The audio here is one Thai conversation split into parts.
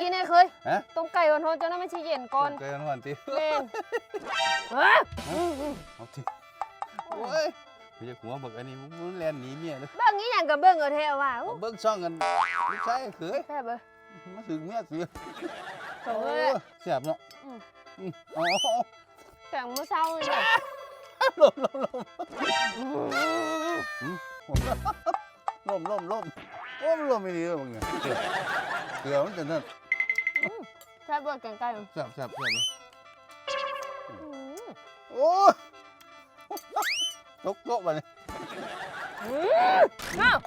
กินไอ้เคยฮะต้มไก่อ่อนๆจนน้ำมันสิเย็นก่อนเกินวันติแม่นเฮ้ยเอาติโอ้ยไปจะหัวเบิกอันนี้มันแล่นหนีเมียเลยเบิ่งอีหยังกับเบิ่งเอาแท้ว่าเอาเบิ่งซ่องกันไม่ใช่เขยแซ่บเบ่มาถึงเมียเสือโอ้โอ้ยเสียบเนาะอืม อืมเอาเอาเอาแข็งมื้อเช้านี่เด้อลมลมลมอืมผมลมลมลมโอ้มันลมไม่ดีเลยมึงเนี่ย เกลือเกลือมันจะนั่นแซ่บเบ่แกงไก่มันแซ่บแซ่บแซ่บเลยอืมโอ้ยตกโต๊ะไปเลยอืมอ้าว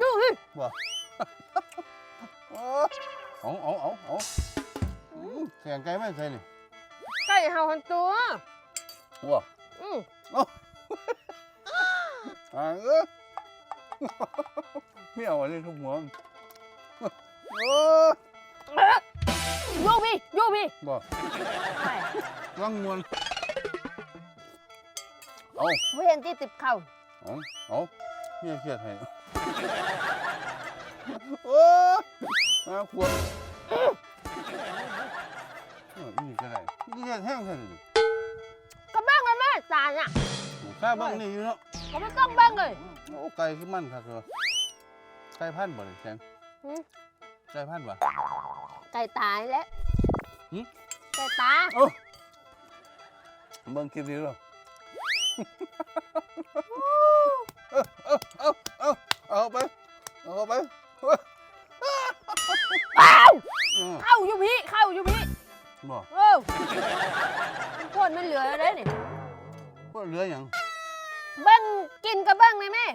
ดูสิบ่โอ้ยเอาเอาเอาเอาอืมแข่งไก่ไม่ใช่นี่ไก่เห่าหันตัวว้าอืมอ่าเออไม่เอาอะไรทุกหัวมัน โอ้ยเอ๊ะโยบีโยบีบ่ไปรังมวนเอาบ่เห็นที่ติบเข่าเอาเอาเมียเครียดให้โอ้ยมาขวดเออนี่ก็ได้นี่แห้งแค่นี้ก็เบิ่งมันแม่ตายอะข้าเบ้างนี่อยู่เนาะก็ไม่ต้องเบิ่งเลยโอ้ไก่คือมันครับเธอไก่พันธุ์บ่เลยแสงหืม ไก่พันธุ์บ่ไก่ตายแล้วหืมไก่ตายเอ้าเบิ่งคลิปนี้ด้วยเอาเอาเอาเอาไป เอาไปอ้าวเออเข้าอยู่พี่เข้าอยู่พี่บ่เออพวดมันเหลืออะไรนี่ก็เหลืออย่างเบิ่งกินกับเบิ่งเลยแม่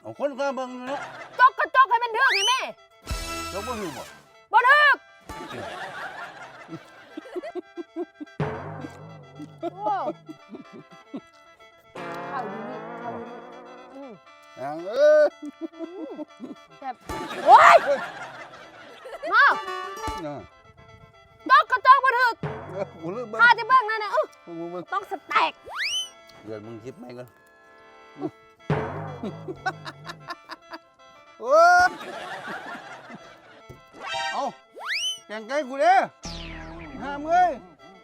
เอาคนก็เบิ่งอยู่เนาะจกกระจกให้มันเดือกเลยแม่ แล้วบ่หิวบ่บ่เดือกโอ้เข้าอยู่นี่เข้าอยู่นี่อืมอย่างเอ้ยแซ่บโอ้ยมาเนี่ยจกกระจกบ่เดือกเออกูลืมเบิ่งพาที่เบิ่งนั่นน่ะเออกูเบิ่งต้องสแตกเดี๋ยวมึงคิดไหมก่อนโอ้ยเอา แกงไก่กูเด้ห้ามเอ้ย